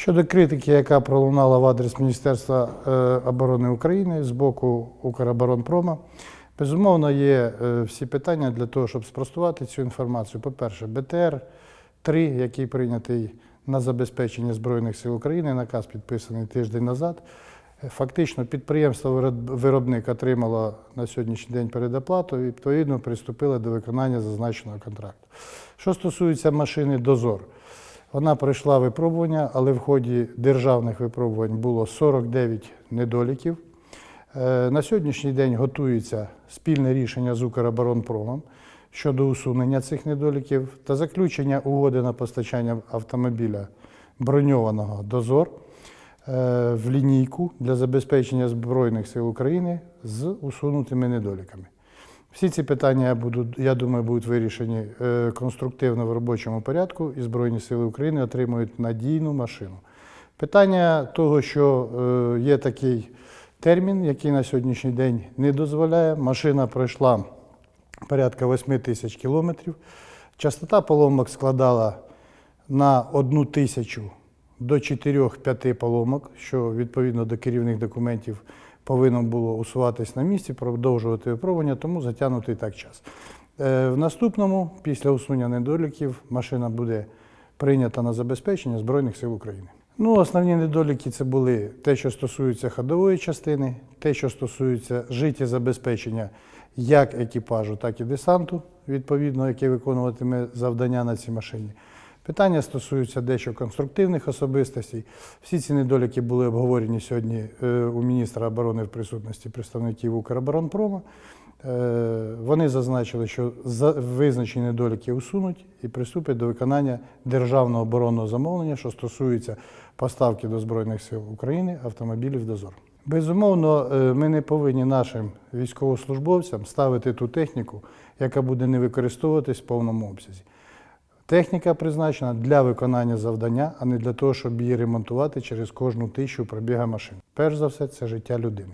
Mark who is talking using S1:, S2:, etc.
S1: Щодо критики, яка пролунала в адрес Міністерства е, оборони України з боку Укроборонпрома, безумовно, є е, всі питання для того, щоб спростувати цю інформацію. По-перше, БТР 3 який прийнятий на забезпечення Збройних сил України, наказ підписаний тиждень назад. Е, Фактично, підприємство виробник отримало на сьогоднішній день передоплату і відповідно приступило до виконання зазначеного контракту. Що стосується машини Дозор, вона пройшла випробування, але в ході державних випробувань було 49 недоліків. Е, На сьогоднішній день готується спільне рішення з Укроборонпромом щодо усунення цих недоліків та заключення угоди на постачання автомобіля броньованого дозор е, в лінійку для забезпечення Збройних сил України з усунутими недоліками. Всі ці питання, я буду- я думаю, будуть вирішені е, конструктивно в робочому порядку, і Збройні Сили України отримують надійну машину. Питання того, що е, є такий термін, який на сьогоднішній день не дозволяє. Машина пройшла порядка 8 тисяч кілометрів. Частота поломок складала на одну тисячу до 4-5 поломок, що відповідно до керівних документів повинно було усуватись на місці, продовжувати випробування, тому затягнутий так час. Е, В наступному, після усунення недоліків, машина буде прийнята на забезпечення Збройних сил України. Ну, основні недоліки це були те, що стосується ходової частини, те, що стосується життєзабезпечення як екіпажу, так і десанту, відповідно, який виконуватиме завдання на цій машині. Питання стосуються дещо конструктивних особистостей. Всі ці недоліки були обговорені сьогодні е, у міністра оборони в присутності представників Укроборонпрома. Е, Вони зазначили, що визначені недоліки усунуть і приступять до виконання державного оборонного замовлення, що стосується поставки до Збройних сил України автомобілів дозор. Безумовно, е, ми не повинні нашим військовослужбовцям ставити ту техніку, яка буде не використовуватись в повному обсязі. Техніка призначена для виконання завдання, а не для того, щоб її ремонтувати через кожну тисячу пробіга машин. Перш за все, це життя людини.